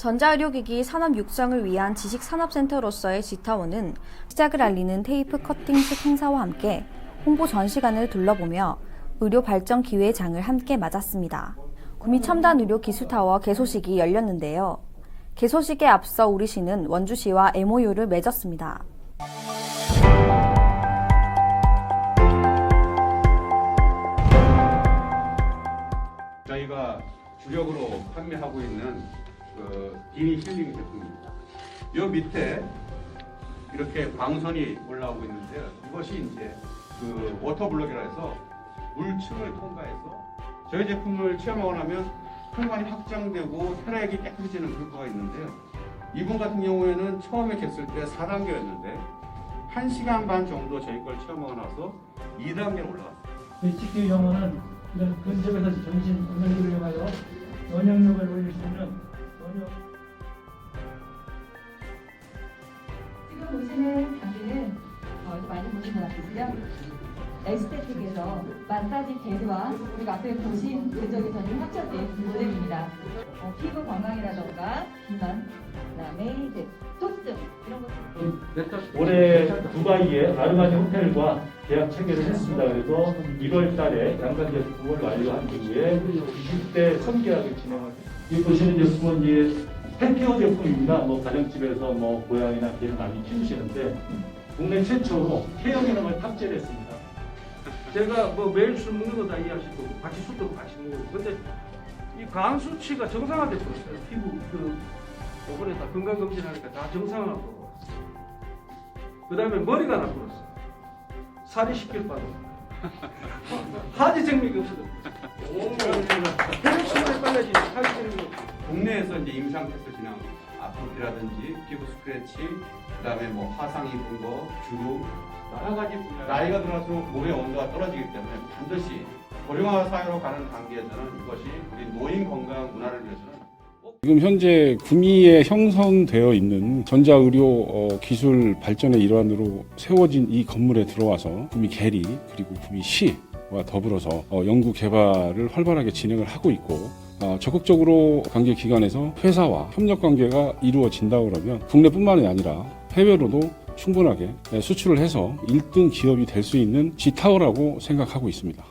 전자의료기기 산업 육성을 위한 지식산업센터로서의 지타원은 시작을 알리는 테이프 커팅식 행사와 함께 홍보 전시관을 둘러보며 의료 발전 기회의 장을 함께 맞았습니다. 구미 첨단 의료 기술타워 개소식이 열렸는데요. 개소식에 앞서 우리시는 원주시와 MOU를 맺었습니다. 저희가 주력으로 판매하고 있는 그 비니 힐링 제품입니다. 요 밑에 이렇게 광선이 올라오고 있는데요. 이것이 이제 그 워터블럭이라 해서 물층을 통과해서 저희 제품을 체험하고 나면 혈관이 확장되고 혈액이 깨끗해지는 효과가 있는데요. 이분 같은 경우에는 처음에 깼을 때 4단계였는데 1시간 반 정도 저희 걸 체험하고 나서 2단계로 올라갔어요. HQ 용어는 이런 근접에서 전신 공격을 이용하여 원형력을 올릴 수 있는 것 같으시죠? 에스테틱에서 마사지 제도와 그리고 앞에 보신 궤적에서는 합쳐진 모델입니다. 어, 피부 건강이라던가 비만, 그다음에 이제 토스 이런 것들. 올해 두바이의 아르마니 호텔과 계약 체결을 했습니다. 그래서 1월 달에 양산제 부분을 완료한 이후에 20대 선계약을 진행하겠습니다. 이 보시는 제품은 이제 펫케어 제품입니다. 뭐 가정집에서 뭐 고양이나 개를 많이 키우시는데 국내 최초로 기능을 탑재를 했습니다. 제가 뭐 매일 술 먹는 거다 이해하실 거고 같이 술도 같이 먹고 근데 이 간 수치가 정상화돼 버렸어요. 피부 그 이번에 다 건강 검진하니까 다 정상화 되고 그 다음에 머리가 나버렸어 살이 10kg 빠져 하지 정맥이 없어져 혈액순환이 빨라지니 하지 정맥이 없어 국내에서 이제 임상 테스트 진행 아토피라든지 피부 스크래치 그다음에 뭐 화상 입은 거 주름 여러 가지 분야 나이가 들어서 몸의 온도가 떨어지기 때문에 반드시 고령화 사회로 가는 단계에서는 이것이 우리 노인 건강 문화를 위해서는 지금 현재 구미에 형성되어 있는 전자의료 어, 기술 발전의 일환으로 세워진 이 건물에 들어와서 구미 계리 그리고 구미시와 더불어서 어, 연구 개발을 활발하게 진행을 하고 있고 어, 적극적으로 관계 기관에서 회사와 협력 관계가 이루어진다 그러면 국내뿐만이 아니라 해외로도 충분하게 네, 수출을 해서 1등 기업이 될 수 있는 G타워라고 생각하고 있습니다.